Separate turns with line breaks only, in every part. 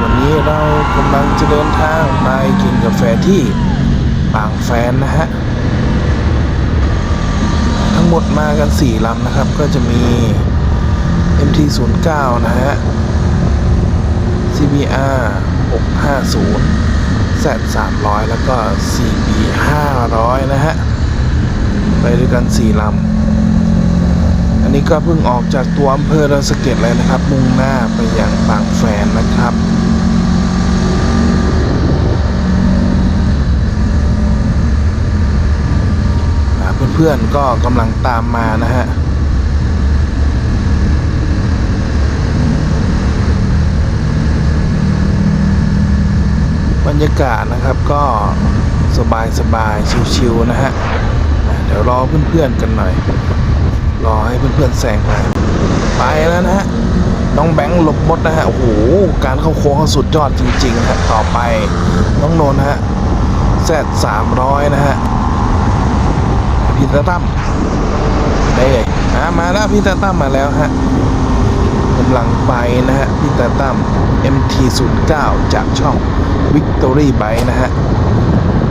วันนี้เรากำลังจะเดินทางไปกินกาแฟที่ปางแฟนนะฮะ ทั้งหมดมากัน 4ลำนะครับ ก็จะมี MT09 นะฮะ CBR 650 Z 300 แล้วก็ CB 500 นะฮะ ไปด้วยกัน 4ลำ นี้ก็เพิ่งออกจากตัวอำเภอดอยสะเก็ดเลยนะครับ มุ่งหน้าไปยังบางแฟนนะครับเพื่อนๆก็กำลังตามมานะฮะบรรยากาศนะครับก็สบายๆชิวๆนะฮะเดี๋ยวรอเพื่อนๆกันหน่อย รอให้เพื่อนๆแซงไปไปแล้วนะฮะน้องแบงค์หลบมดนะฮะโอ้โหการเข้าโค้งเขาสุดยอดจริงๆนะฮะต่อไปน้องนนท์ฮะแซดสามร้อยนะฮะพีตาตั้มได้เลยอ่ามาแล้วพีตาตั้มมาแล้วฮะกำลังไปนะฮะพีตาตั้ม MT09 จากช่อง Victory Bike นะฮะ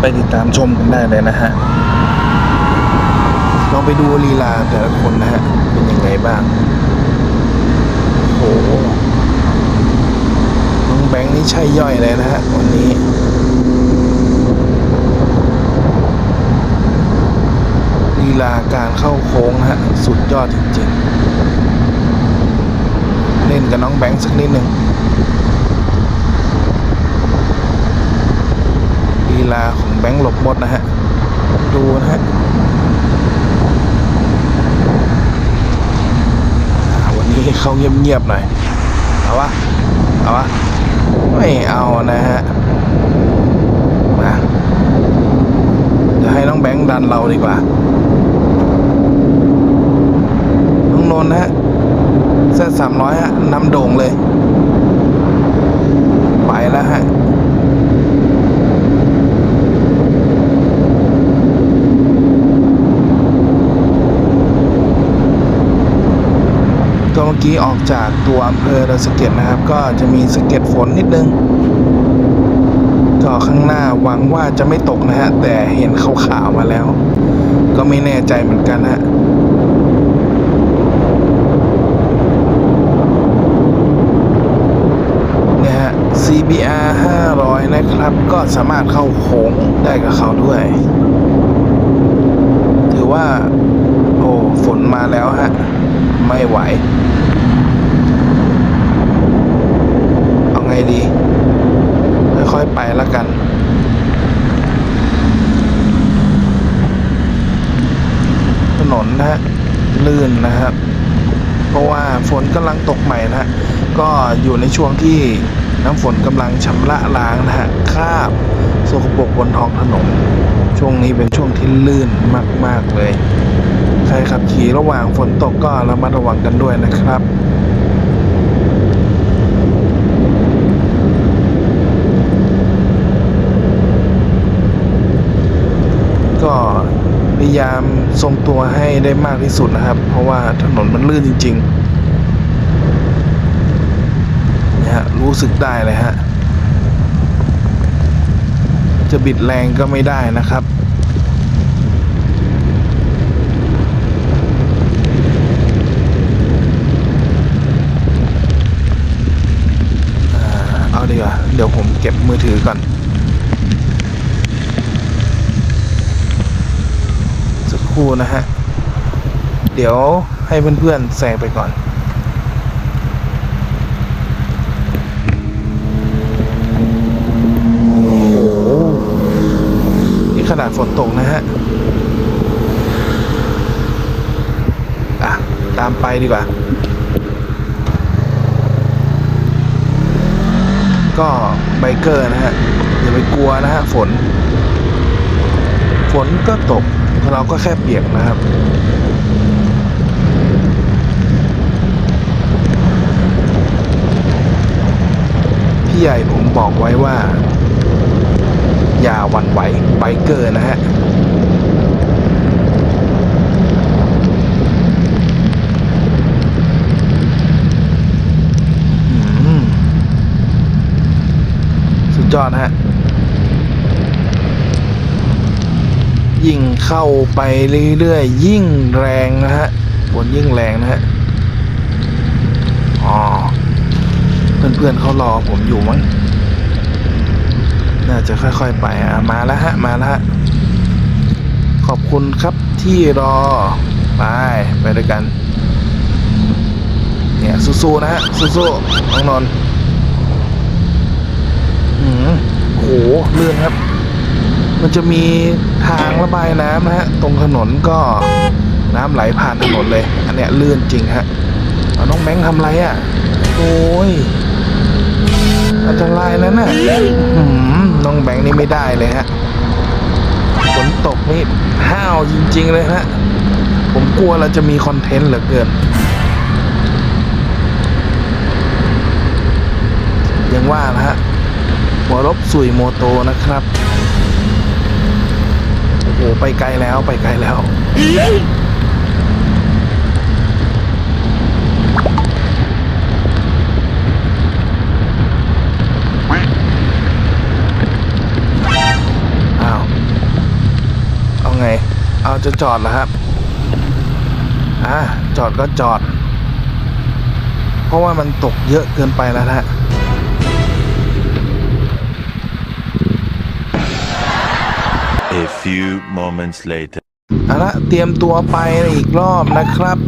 ไปติดตามชมกันได้เลยนะฮะ ลองไปดูลีลาแต่ละคนนะฮะ เป็นยังไงบ้างโอ้โห น้องแบงค์นี่ใช่ย่อยเลยนะฮะ วันนี้ลีลาการเข้าโค้งนะฮะ สุดยอดจริงๆ เล่นกับน้องแบงค์สักนิดหนึ่งลีลาของแบงค์หลบหมดนะฮะ ดูนะฮะ นี้เขาเงียบๆหน่อย เอาวะ เอาวะ ไม่เอานะฮะ มาจะให้น้องแบงค์ดันเราดีกว่า น้องนนท์นะฮะเส้นสามร้อยฮะนำโด่งเลย ไปแล้วฮะ ก็เมื่อกี้ออกจากตัวอำเภอดอยสะเก็ดนะครับ ก็จะมีสะเก็ดฝนนิดนึง ก็ข้างหน้าหวังว่าจะไม่ตกนะฮะ แต่เห็นขาวๆมาแล้ว ก็ไม่แน่ใจเหมือนกันฮะเนี่ยฮะ CBR 500 นะครับ ก็สามารถเข้าโค้งได้กับเขาด้วย ถือว่า โอ้ ฝนมาแล้วฮะ ไม่ไหว เอาไงดี ค่อยๆไปแล้วกัน ถนนนะฮะ ลื่นนะครับ เพราะว่าฝนกำลังตกใหม่นะฮะ ก็ อยู่ในช่วงที่น้ำฝนกำลังชำระล้างนะฮะคราบสกปรกบนท้องถนนช่วงนี้เป็นช่วงที่ลื่นมาก ๆ เลย ใครขับขี่ระหว่างฝนตกก็ระมัดระวังกันด้วยนะครับก็พยายามทรงตัวให้ได้มากที่สุดนะครับ เพราะว่าถนนมันลื่นจริง ๆเนี่ยฮะ รู้สึกได้เลยฮะ จะบิดแรงก็ไม่ได้นะครับอ่าเอาดีกว่าเดี๋ยวผมเก็บมือถือก่อน สักครู่นะฮะ เดี๋ยวให้เพื่อนๆแซงไปก่อน โอ้โห นี่ขนาด ฝนตกนะฮะอะตามไปดีกว่า ก็ไบเกอร์นะฮะอย่าไปกลัวนะฮะฝน ฝนก็ตกเราก็แค่เปียกนะครับพี่ใหญ่ผมบอกไว้ว่า อย่าวันไหวไบเกอร์นะฮะอืมยอดนะฮะ ยิ่งเข้าไปเรื่อยๆ ยิ่งแรงนะฮะฝนยิ่งแรงนะฮะ อ๋อ เพื่อนๆเขารอผมอยู่มั้ง จะค่อยๆไปมาแล้วฮะมาแล้วฮะขอบคุณครับที่รอไปไปด้วยกัน เนี่ยสู้ๆนะฮะสู้ๆน้องนอนท์หืมโหเลื่อนครับ มันจะมีทางระบายน้ำนะฮะ ตรงถนนก็น้ำไหลผ่านถนนเลย อันเนี้ยเลื่อนจริงฮะเอาน้องแบงทำไรอะ โอ้ยอันตรายนะน่ะหืม องแบงค์นี่ไม่ได้เลยฮะฝนตกนี่ห้าวจริง ๆ เลยฮะ ผมกลัวเราจะมีคอนเทนต์เหลือเกิน ยังว่านะฮะหัวรบสุยโมโตนะครับ โอ้โห ไปไกลแล้วไปไกลแล้วอ้าว เอาไง เอา จะจอดแล้วครับอ่าจอดก็จอด เพราะว่ามันตกเยอะเกินไปแล้วนะฮะ
A few moments later.
เอาละเตรียมตัวไปอีกรอบนะครับ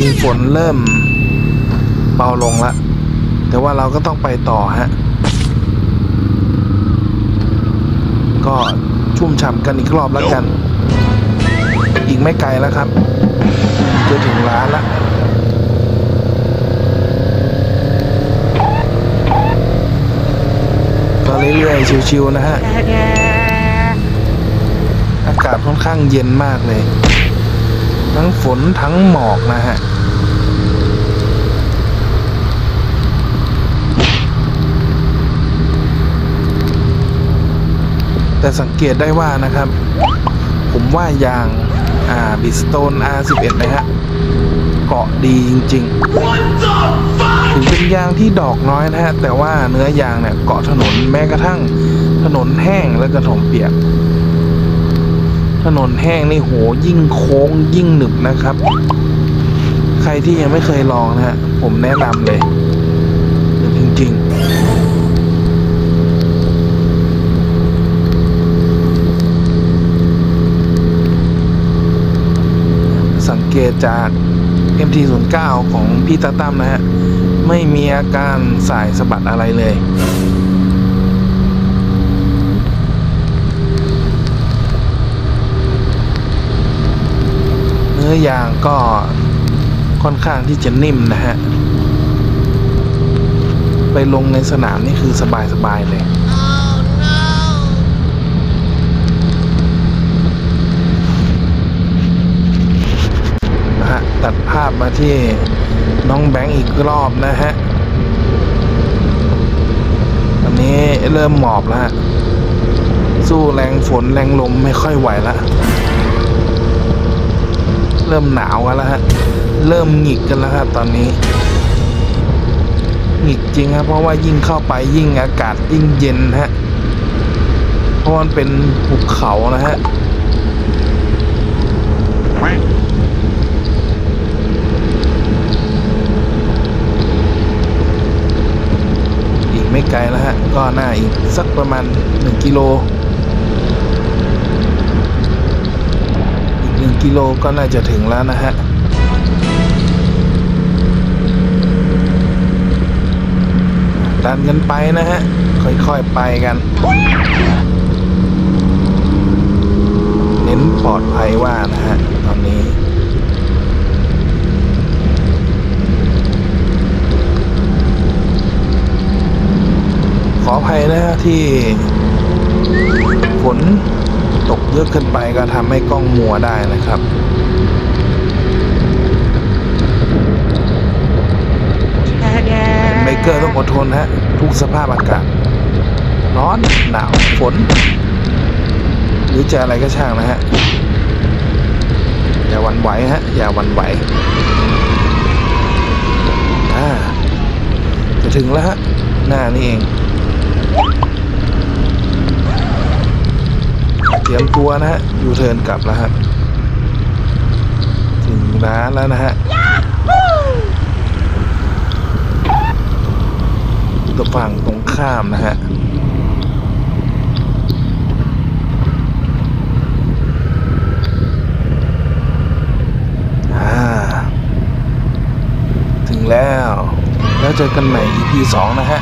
มีฝนเริ่มเบาลงละแต่ว่าเราก็ต้องไปต่อฮะ ก็ชุ่มฉ่ำกันอีกรอบแล้วกัน อีกไม่ไกลแล้วครับ จะถึงร้านละก็เรื่อยๆชิวๆนะฮะ อากาศค่อนข้างเย็นมากเลย ทั้งฝนทั้งหมอกนะฮะแต่สังเกตได้ว่านะครับ ผมว่ายาง อ่าบิสโตน R11 นะฮะ เกาะดีจริงๆ ถึงเป็นยางที่ดอกน้อยนะฮะ แต่ว่าเนื้อยางเนี่ยเกาะถนนแม้กระทั่งถนนแห้งและกระถมเปียก ถนนแห้งนี่โหยิ่งโค้งยิ่งหนึบนะครับ ใครที่ยังไม่เคยลองนะฮะ ผมแนะนำเลย จริงๆ สังเกตจาก MT09 ของพี่ตาตั้มนะฮะ ไม่มีอาการสายสะบัดอะไรเลยเนื้อยางก็ค่อนข้างที่จะนิ่มนะฮะ ไปลงในสนามนี่คือสบายๆเลย นะฮะ ตัดภาพมาที่น้องแบงค์อีกรอบนะฮะอันนี้เริ่มหมอบแล้วฮะสู้แรงฝนแรงลมไม่ค่อยไหวล้วเริ่มหนาวกันแล้วฮะ เริ่มหงิกกันแล้วครับตอนนี้ หงิกจริงครับเพราะว่ายิ่งเข้าไปยิ่งอากาศยิ่งเย็นฮะ เพราะมันเป็นภูเขานะฮะ อีกไม่ไกลแล้วฮะ ก็น่าอีกสักประมาณ 1 กิโล อีก1กิโลก็น่าจะถึงแล้วนะฮะดันกันไปนะฮะ ค่อยๆไปกัน เน้นปลอดภัยว่านะฮะ ตอนนี้ขออภัยนะฮะที่ ตกเยอะเกินไปก็ทำให้กล้องมัวได้นะครับไบเกอร์ต้องอดทนฮะทุกสภาพอากาศร้อนหนาวฝน หรือจะอะไรก็ช่างนะฮะ อย่าหวันไหวฮะ อย่าหวันไหวอาจะถึงแล้วฮะ หน้านี่เอง เตรียมตัวนะฮะยูเทิร์นกลับแล้วฮะถึงร้านแล้วนะฮะตัวฝั่งตรงข้ามนะฮะอ่าถึงแล้ว แล้วเจอกันใหม่ EP 2 นะฮะ